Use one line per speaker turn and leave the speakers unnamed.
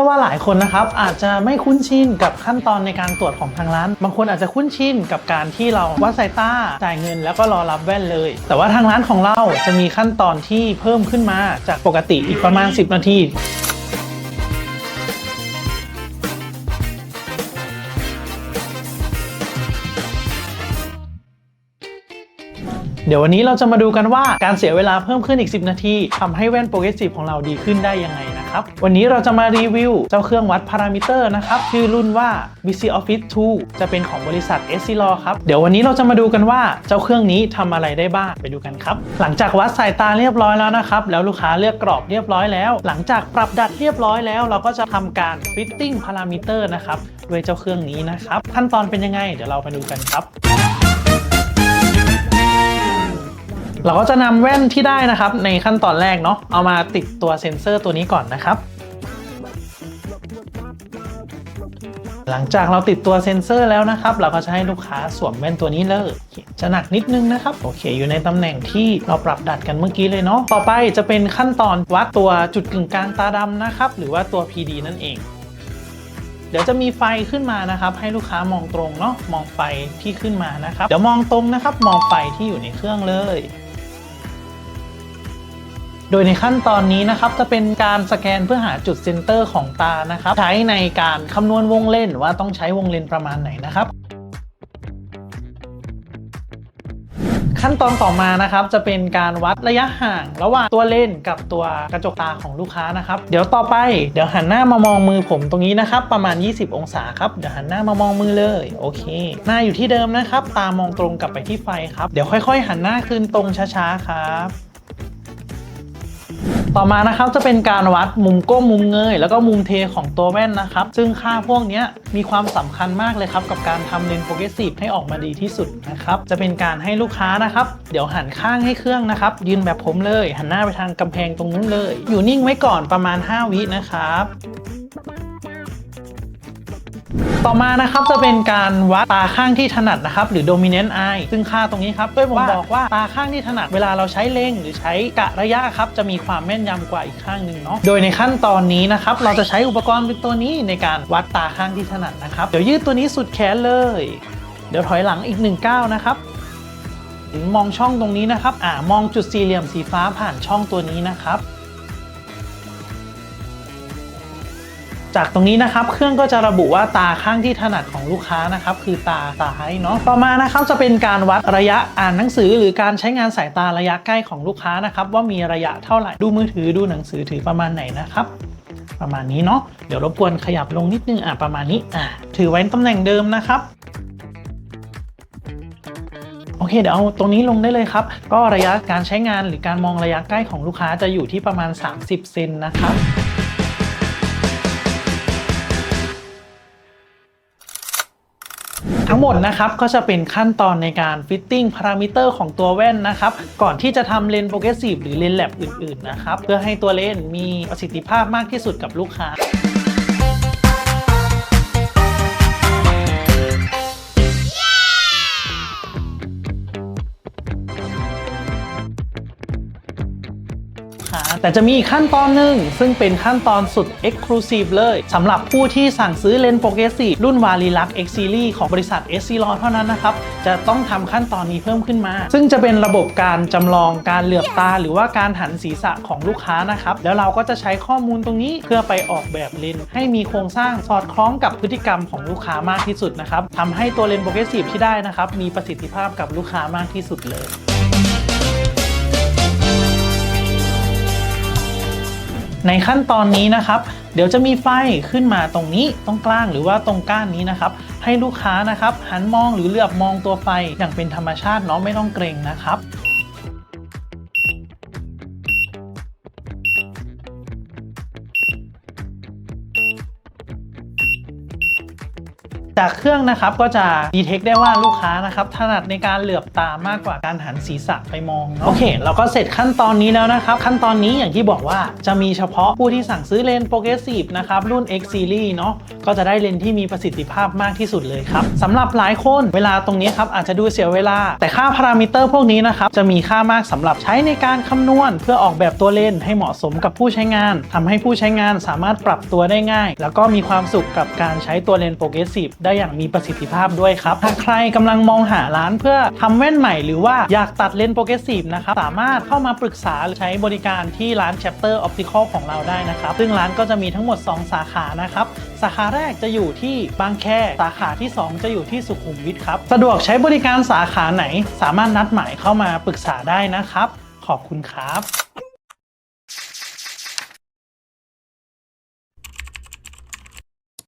ชื่อว่าหลายคนนะครับอาจจะไม่คุ้นชินกับขั้นตอนในการตรวจของทางร้าน บางคนอาจจะคุ้นชินกับการที่เราวัดสายตาจ่ายเงิน แล้วก็รอรับแว่นเลย แต่ว่าทางร้านของเราจะมีขั้นตอนที่เพิ่มขึ้นมาจากปกติอีกประมาณ 10 นาที เดี๋ยววันนี้เราจะมาดูกันว่าการเสียเวลาเพิ่มขึ้นอีก 10 นาทีทำให้แว่นโปรเกรสซีฟของเราดีขึ้นได้ยังไงนะครับ วันนี้เราจะมารีวิว เจ้าเครื่องวัดพารามิเตอร์นะครับ ชื่อรุ่นว่า BC Office 2 จะเป็นของบริษัท s c l a w ครับ เดี๋ยววันนี้เราจะมาดูกันว่าเจ้าเครื่องนี้ทำอะไรได้บ้างไปดูกันครับ หลังจากวัดสายตาเรียบร้อยแล้วนะครับ แล้วลูกค้าเลือกกรอบเรียบร้อยแล้ว หลังจากปรับดัดเรียบร้อยแล้ว เราก็จะทำการ fitting พารามิเตอร์นะครับด้วยเจ้าเครื่องนี้นะครับขั้นตอนเป็นยังไง เดี๋ยวเราไปดูกันครับ เราก็จะนำแว่นที่ได้นะครับ ในขั้นตอนแรกเนาะเอามาติดตัวเซ็นเซอร์ตัวนี้ก่อนนะครับ หลังจากเราติดตัวเซ็นเซอร์แล้วนะครับ เราก็จะให้ลูกค้าสวมแว่นตัวนี้เลยจะหนักนิดนึงนะครับโอเค อยู่ในตำแหน่งที่เราปรับดัดกันเมื่อกี้เลยเนาะต่อไปจะเป็นขั้นตอนวัดตัวจุดกึ่งกลางตาดำนะครับหรือว่าตัว PD นั่นเองเดี๋ยวจะมีไฟขึ้นมานะครับ ให้ลูกค้ามองตรงเนาะมองไฟที่ขึ้นมานะครับ เดี๋ยวมองตรงนะครับ มองไฟที่อยู่ในเครื่องเลย โดยในขั้นตอนนี้นะครับจะเป็นการสแกนเพื่อหาจุดเซนเตอร์ของตานะครับ ใช้ในการคำนวณวงเล่นว่าต้องใช้วงเล่นประมาณไหนนะครับขั้นตอนต่อมานะครับจะเป็นการวัดระยะห่างระหว่างตัวเลนกับตัวกระจกตาของลูกค้านะครับ เดี๋ยวต่อไปเดี๋ยวหันหน้ามามองมือผมตรงนี้นะครับ ประมาณ 20 องศาครับเดี๋ยวหันหน้ามามองมือเลยโอเค หน้าอยู่ที่เดิมนะครับ ตามองตรงกลับไปที่ไฟครับ เดี๋ยวค่อย ๆ หันหน้าคืนตรงช้าๆครับ ต่อมานะครับจะเป็นการวัดมุมก้มมุมเงย แล้วก็มุมเทของตัวแว่นนะครับ ซึ่งค่าพวกนี้มีความสำคัญมากเลยครับ กับการทำเลนส์โปเกรสซีฟให้ออกมาดีที่สุดนะครับ จะเป็นการให้ลูกค้านะครับ เดี๋ยวหันข้างให้เครื่องนะครับ ยืนแบบผมเลย หันหน้าไปทางกำแพงตรงนู้นเลย อยู่นิ่งไว้ก่อนประมาณ 5 วินะครับ ต่อมานะครับจะเป็นการวัดตาข้างที่ถนัดนะครับ หรือ dominant eye ซึ่งค่าตรงนี้ครับด้วยผมบอกว่าตาข้างที่ถนัดเวลาเราใช้เล็งหรือใช้กะระยะครับจะมีความแม่นยำกว่าอีกข้างหนึ่งเนาะโดยในขั้นตอนนี้นะครับเราจะใช้อุปกรณ์เป็นตัวนี้ในการวัดตาข้างที่ถนัดนะครับ เดี๋ยวยืดตัวนี้สุดแขนเลย เดี๋ยวถอยหลังอีกหนึ่งก้าวนะครับมองช่องตรงนี้นะครับอ่ามองจุดสี่เหลี่ยมสีฟ้าผ่านช่องตัวนี้นะครับ จากตรงนี้นะครับเครื่องก็จะระบุว่าตาข้างที่ถนัดของลูกค้านะครับคือตาซ้ายเนาะต่อมานะครับจะเป็นการวัดระยะอ่านหนังสือ หรือการใช้งานสายตาระยะใกล้ของลูกค้านะครับว่ามีระยะเท่าไหร่ดูมือถือดูหนังสือถือประมาณไหนนะครับประมาณนี้เนาะเดี๋ยวรบกวนขยับลงนิดนึงอะประมาณนี้อะถือไว้ตำแหน่งเดิมนะครับโอเคเดี๋ยวเอาตรงนี้ลงได้เลยครับ ก็ระยะการใช้งานหรือการมองระยะใกล้ของลูกค้าจะอยู่ที่ประมาณ 30 เซนนะครับ ทั้งหมดนะครับก็จะเป็นขั้นตอนในการฟิตติ้งพารามิเตอร์ของตัวแว่นนะครับก่อนที่จะทำเลนส์โปรเกรสซีฟหรือเลนส์แลบอื่นๆนะครับเพื่อให้ตัวเลนส์มีประสิทธิภาพมากที่สุดกับลูกค้า แต่จะมีอีกขั้นตอนหนึ่งซึ่งเป็นขั้นตอนสุด Exclusive เลยสำหรับผู้ที่สั่งซื้อเลนส์โปรเกรสซีฟรุ่นวาลีลัก X Series ของบริษัท s c l a w เท่านั้นนะครับ จะต้องทำขั้นตอนนี้เพิ่มขึ้นมา ซึ่งจะเป็นระบบการจำลองการเหลือบตา หรือว่าการหันศีรษะของลูกค้านะครับ แล้วเราก็จะใช้ข้อมูลตรงนี้เพื่อไปออกแบบเลนส์ให้มีโครงสร้างสอดคล้องกับพฤติกรรมของลูกค้ามากที่สุดนะครับทำให้ตัวเลนส์โปรเกรสซีฟที่ได้นะครับมีประสิทธิภาพกับลูกค้ามากที่สุดเลย ในขั้นตอนนี้นะครับ เดี๋ยวจะมีไฟขึ้นมาตรงนี้ตรงกลางหรือว่าตรงก้านนี้นะครับ ให้ลูกค้านะครับหันมองหรือเหลือบมองตัวไฟอย่างเป็นธรรมชาติเนาะไม่ต้องเกรงนะครับ จากเครื่องนะครับก็จะดีเทคได้ว่าลูกค้านะครับถนัดในการเหลือบตามากกว่าการหันศีรษะไปมองโอเคเราก็เสร็จขั้นตอนนี้แล้วนะครับ ขั้นตอนนี้อย่างที่บอกว่าจะมีเฉพาะผู้ที่สั่งซื้อเลนส์โปรเกรสซีฟนะครับรุ่น X Series เนาะก็จะได้เลนส์ที่มีประสิทธิภาพมากที่สุดเลยครับสำหรับหลายคนเวลาตรงนี้ครับอาจจะดูเสียเวลา แต่ค่าพารามิเตอร์พวกนี้นะครับจะมีค่ามากสำหรับใช้ในการคำนวณ เพื่อออกแบบตัวเลนส์ให้เหมาะสมกับผู้ใช้งานทำให้ผู้ใช้งานสามารถปรับตัวได้ง่าย แล้วก็มีความสุขกับการใช้ตัวเลนส์โปรเกรสซีฟได้อย่างมีประสิทธิภาพด้วยครับ หากใครกำลังมองหาร้านเพื่อทำแว่นใหม่หรือว่าอยากตัดเลนส์โปรเกรสซีฟนะครับ สามารถเข้ามาปรึกษาใช้บริการที่ร้าน Chapter Optical ของเราได้นะครับ ซึ่งร้านก็จะมีทั้งหมด 2 สาขานะครับ สาขาแรกจะอยู่ที่บางแค สาขาที่ 2 จะอยู่ที่สุขุมวิทครับ สะดวกใช้บริการสาขาไหน สามารถนัดหมายเข้ามาปรึกษาได้นะครับ ขอบคุณครับ